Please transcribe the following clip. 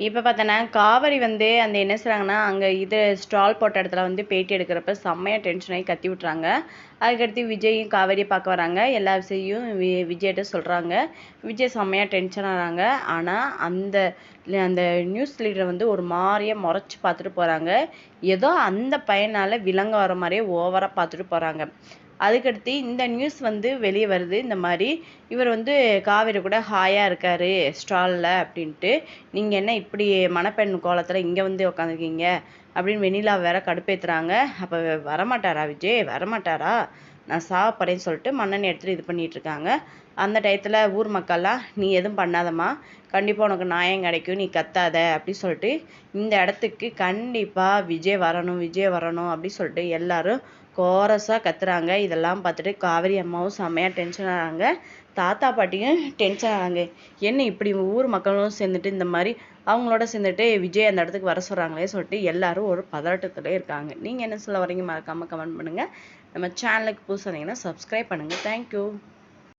இப்போ பார்த்தோன்னா காவேரி வந்து அந்த என்ன செய்கிறாங்கன்னா அங்கே இது ஸ்டால் போட்ட இடத்துல வந்து பேட்டி எடுக்கிறப்ப செம்மையாக டென்ஷன் ஆகி கத்தி விட்றாங்க அதுக்கடுத்து விஜயும் காவேரியை பார்க்க வராங்க. எல்லா விஷயம் வி விஜய்கிட்ட சொல்கிறாங்க விஜய் செம்மையாக டென்ஷன் ஆகிறாங்க. ஆனால் அந்த அந்த நியூஸ் லீடரை வந்து ஒரு மாதிரியே முறைச்சி பார்த்துட்டு போகிறாங்க ஏதோ அந்த பையனால் விலங்கு வர மாதிரியே ஓவராக பார்த்துட்டு போகிறாங்க அதுக்கடுத்து இந்த நியூஸ் வந்து வெளியே வருது. இந்த மாதிரி இவர் வந்து காவேரி கூட ஹாயாக இருக்கார் ஸ்டாலில் அப்படின்ட்டு. நீங்கள் என்ன இப்படி மணப்பெண் கோலத்தில் இங்கே வந்து உக்காந்துருக்கீங்க? அப்படின்னு வெண்ணிலா வேற கடுப்பேற்றுறாங்க அப்போ வரமாட்டாரா விஜய்? வரமாட்டாரா? நான் சாவப்படேன்னு சொல்லிட்டு மன்னனை எடுத்துகிட்டு இது பண்ணிகிட்ருக்காங்க அந்த டயத்தில் ஊர் மக்கள்லாம் நீ எதுவும் பண்ணாதம்மா. கண்டிப்பாக உனக்கு நியாயம் கிடைக்கும். நீ கத்தாத. அப்படி சொல்லிட்டு இந்த இடத்துக்கு கண்டிப்பாக விஜய் வரணும் விஜய் வரணும் அப்படி சொல்லிட்டு எல்லாரும் கோரஸாக கத்துறாங்க. இதெல்லாம் பார்த்துட்டு காவேரி அம்மாவும் செம்மையாக டென்ஷன் ஆகிறாங்க. தாத்தா பாட்டியும் டென்ஷன் ஆகிறாங்க. என்ன இப்படி ஊர் மக்களும் சேர்ந்துட்டு இந்த மாதிரி அவங்களோட சேர்ந்துட்டு விஜய் அந்த இடத்துக்கு வர சொல்கிறாங்களே சொல்லிட்டு எல்லாரும் ஒரு பதட்டத்தில் இருக்காங்க. நீங்கள் என்ன சொல்ல வரீங்க? மறக்காமல் கமெண்ட் பண்ணுங்கள் நம்ம சேனலுக்கு புதுசாக இருந்தீங்கன்னா சப்ஸ்கிரைப் பண்ணுங்கள் தேங்க்யூ